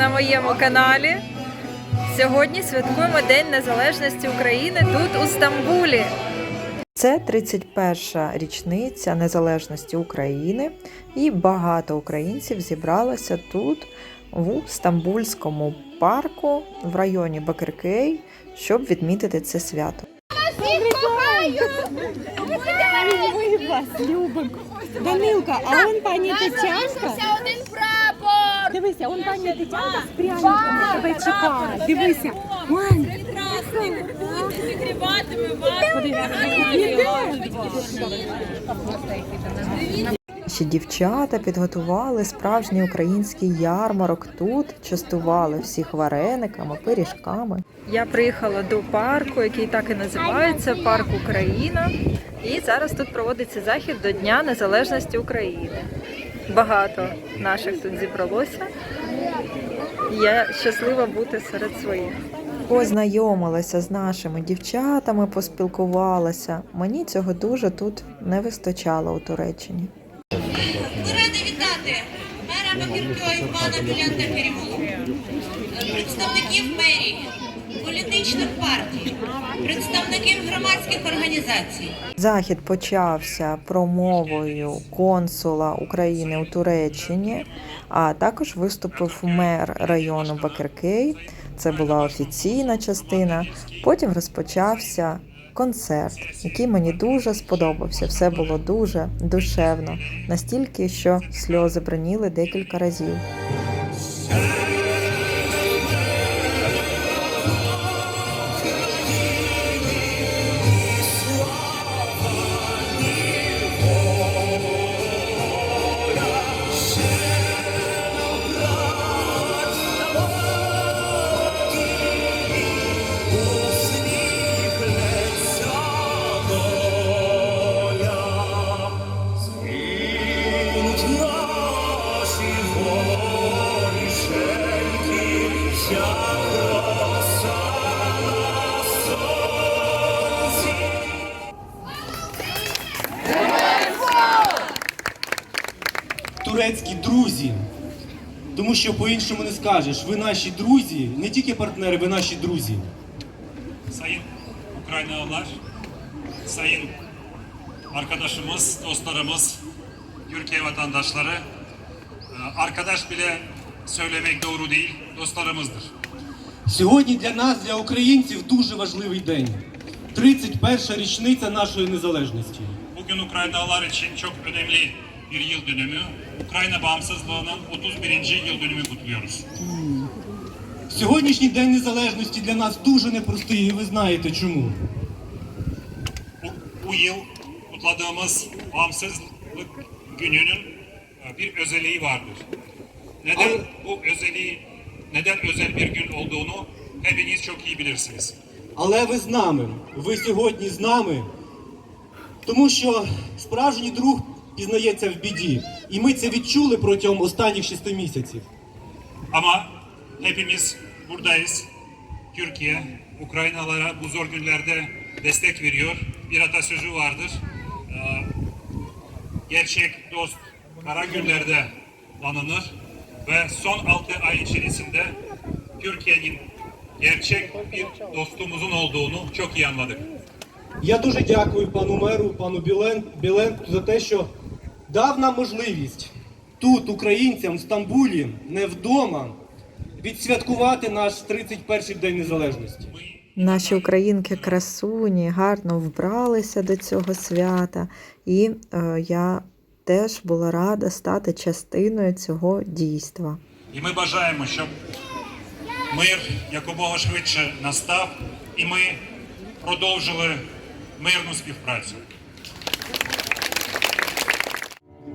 на моєму каналі. Сьогодні святкуємо День Незалежності України тут у Стамбулі. Це 31-ша річниця незалежності України, і багато українців зібралося тут, у Стамбульському парку в районі Бакиркей, щоб відмітити це свято. Любимо. Данилка, а он пані Тетянка. Дивися, он пані Тетянка з пряниками тебе чекає. Дивися. Вань, Ще дівчата підготували справжній український ярмарок тут, частували всіх варениками, пиріжками. Я приїхала до парку, який так і називається Парк Україна. І зараз тут проводиться захід до Дня Незалежності України. Багато наших тут зібралося. Я щаслива бути серед своїх. Познайомилася з нашими дівчатами, поспілкувалася. Мені цього дуже тут не вистачало у Туреччині. Ми раді вітати мера Бакіркої пана Білянта Керімову, представників політичних партій, представників громадських організацій. Захід почався промовою консула України у Туреччині, а також виступив мер району Бакеркей. Це була офіційна частина. Потім розпочався концерт, який мені дуже сподобався. Все було дуже душевно, настільки, що сльози броніли декілька разів. Що по-іншому не скажеш. Ви наші друзі, не тільки партнери, ви наші друзі. Sayın Ukraynalılar, sayın arkadaşımız, dostlarımız, Türkiye vatandaşları, e, arkadaş bile söylemek doğru değil, dostlarımızdır. Сьогодні для нас, для українців, дуже важливий день. 31 річниця нашої незалежності. Bugün Ukraynalılar için çok önemli bir yıl dönümü. Ukrayna bağımsızlığının 31. yıl dönümü kutluyoruz. Сьогоднішній день незалежності для нас дуже непростий, і ви знаєте чому. Bu, bu yıl kutladığımız bağımsızlık gününün e, bir özelliği vardır. Neden bu özelliği, neden özel bir gün olduğunu hepiniz çok iyi bilirsiniz. Але ви з нами, ви сьогодні з нами, тому що справжній друг пізнається в біді. І ми це відчули протягом останніх шести місяців. Ama hepimiz buradayız. Türkiye, Ukraynalara bu zor günlerde destek veriyor. Bir atasözü vardır. Ee, Gerçek dost kara günlerde tanınır. Ve son 6 ay içerisinde Türkiye'nin gerçek bir dostumuzun olduğunu çok iyi anladık. Я дуже дякую пану меру, пану Білен, Білен за те, що дав нам можливість тут, українцям, в Стамбулі, не вдома, відсвяткувати наш 31-й день незалежності. Наші українки красуні гарно вбралися до цього свята, і е, я теж була рада стати частиною цього дійства. І ми бажаємо, щоб мир якомога швидше настав, і ми продовжили мирну співпрацю.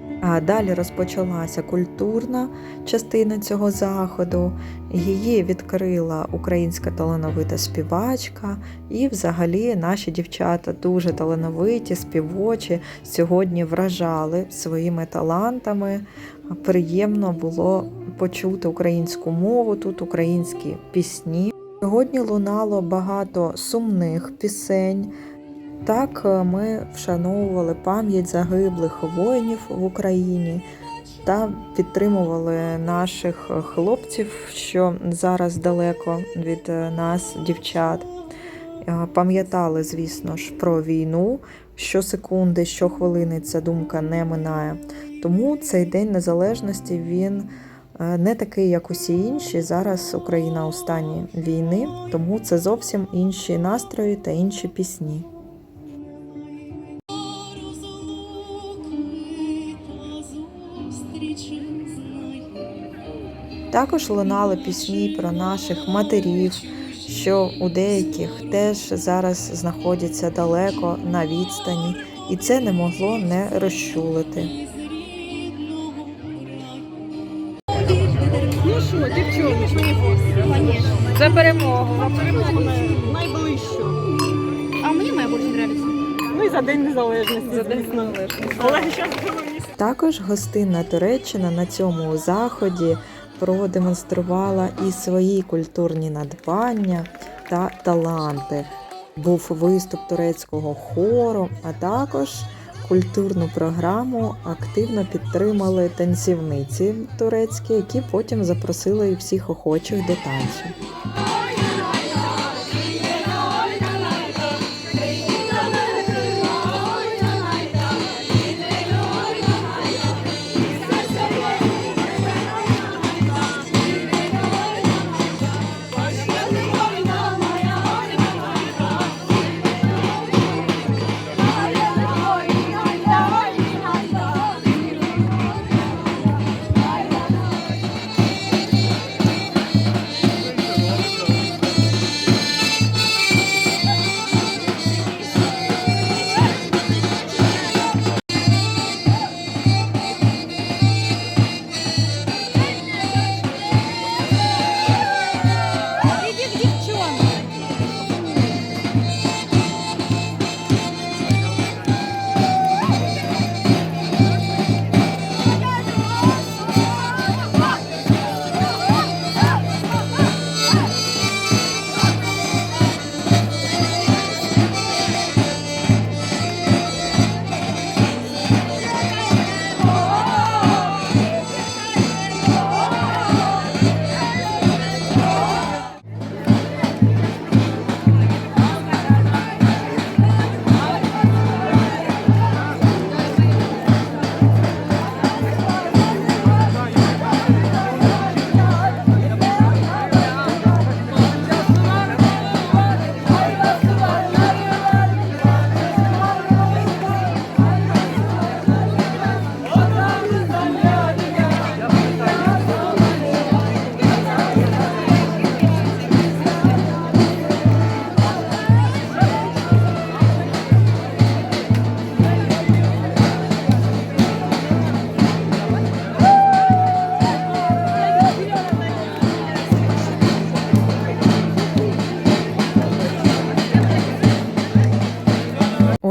А далі розпочалася культурна частина цього заходу. Її відкрила українська талановита співачка, і взагалі наші дівчата дуже талановиті, співочі сьогодні вражали своїми талантами. Приємно було почути українську мову тут, українські пісні. Сьогодні лунало багато сумних пісень. Так е, ми вшановували пам'ять загиблих воїнів в Україні. та підтримували наших хлопців, що зараз далеко від е, нас, дівчат. Е, Пам'ятали, звісно ж, про війну. Щосекунди, щохвилини ця думка не минає. Тому цей день незалежності він е, не такий, як усі інші. Зараз Україна у стані війни, тому це зовсім інші настрої та інші пісні. Також лунали пісні про наших матерів, що у деяких теж зараз знаходяться далеко на відстані, і це не могло не розчулити. Ну що, дівчонки, За перемогу! найближчу. А мені моя більше подобається. Ну і за День Незалежності. За День Незалежності. Але зараз. Також гостинна Туреччина на цьому заході продемонструвала і свої культурні надбання та таланти. Був виступ турецького хору, а також культурну програму активно підтримали танцівниці турецькі, які потім запросили всіх охочих до танцю.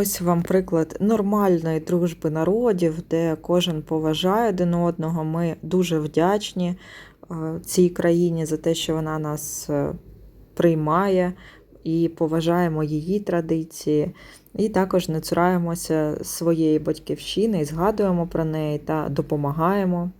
Ось вам приклад нормальної дружби народів, де кожен поважає один одного. Ми дуже вдячні е, цій країні за те, що вона нас е, приймає і поважаємо її традиції. І також не цураємося своєї батьківщини і згадуємо про неї та допомагаємо.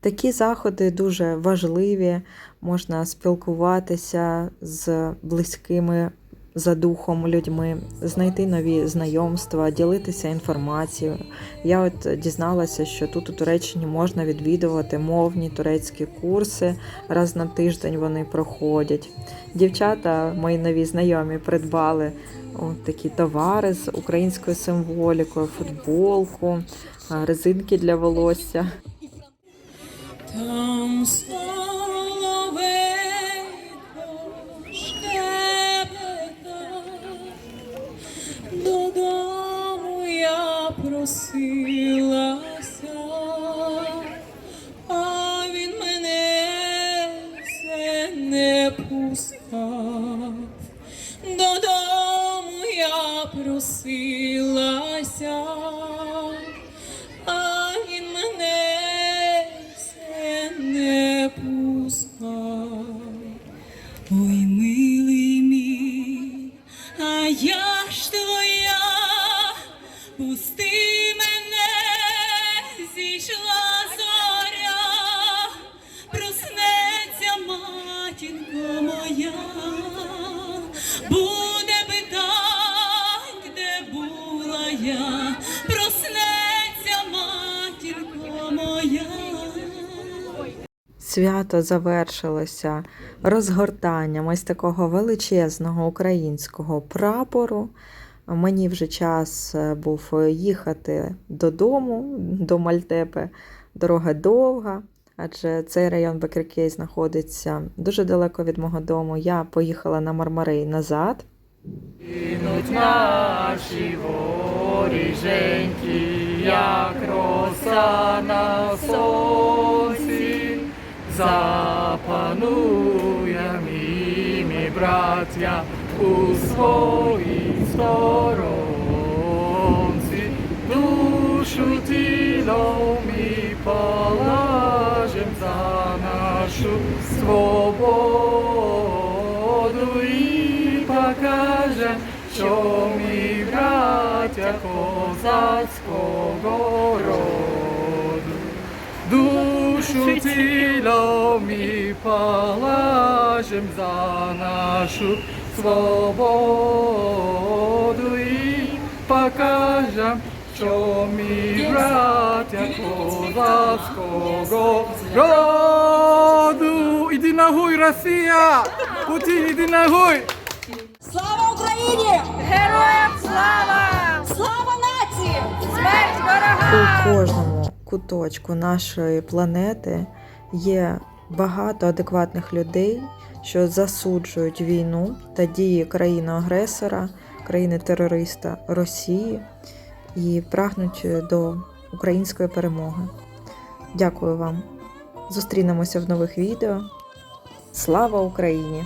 Такі заходи дуже важливі, можна спілкуватися з близькими за духом людьми, знайти нові знайомства, ділитися інформацією. Я от дізналася, що тут у Туреччині можна відвідувати мовні турецькі курси. Раз на тиждень вони проходять. Дівчата, мої нові знайомі, придбали от такі товари з українською символікою, футболку, резинки для волосся. Просилася, а він мене все не пускав. Додому я просилася, а він мене все не пускав. Ой, милий мій, а я Свято завершилося розгортанням ось такого величезного українського прапору. Мені вже час е, був їхати додому, до Мальтепи. Дорога довга, адже цей район Бекеркей знаходиться дуже далеко від мого дому. Я поїхала на Мармарей назад. Гинуть наші воріженьки, як роса на сонці, запануєм і браття, у своїй сторонці, душу тілом і положим за нашу свободу і покажем, що ми браття козацького роду. Тілом і положим за нашу свободу і покажем, що ми браття козацького роду. Іди нагуй, Росія! Путін, іди нагуй! Слава Україні! Героям слава! Слава нації! Смерть ворогам! У кожному куточку нашої планети є багато адекватних людей, що засуджують війну та дії країни-агресора, країни-терориста Росії і прагнуть до української перемоги. Дякую вам. Зустрінемося в нових відео. Слава Україні!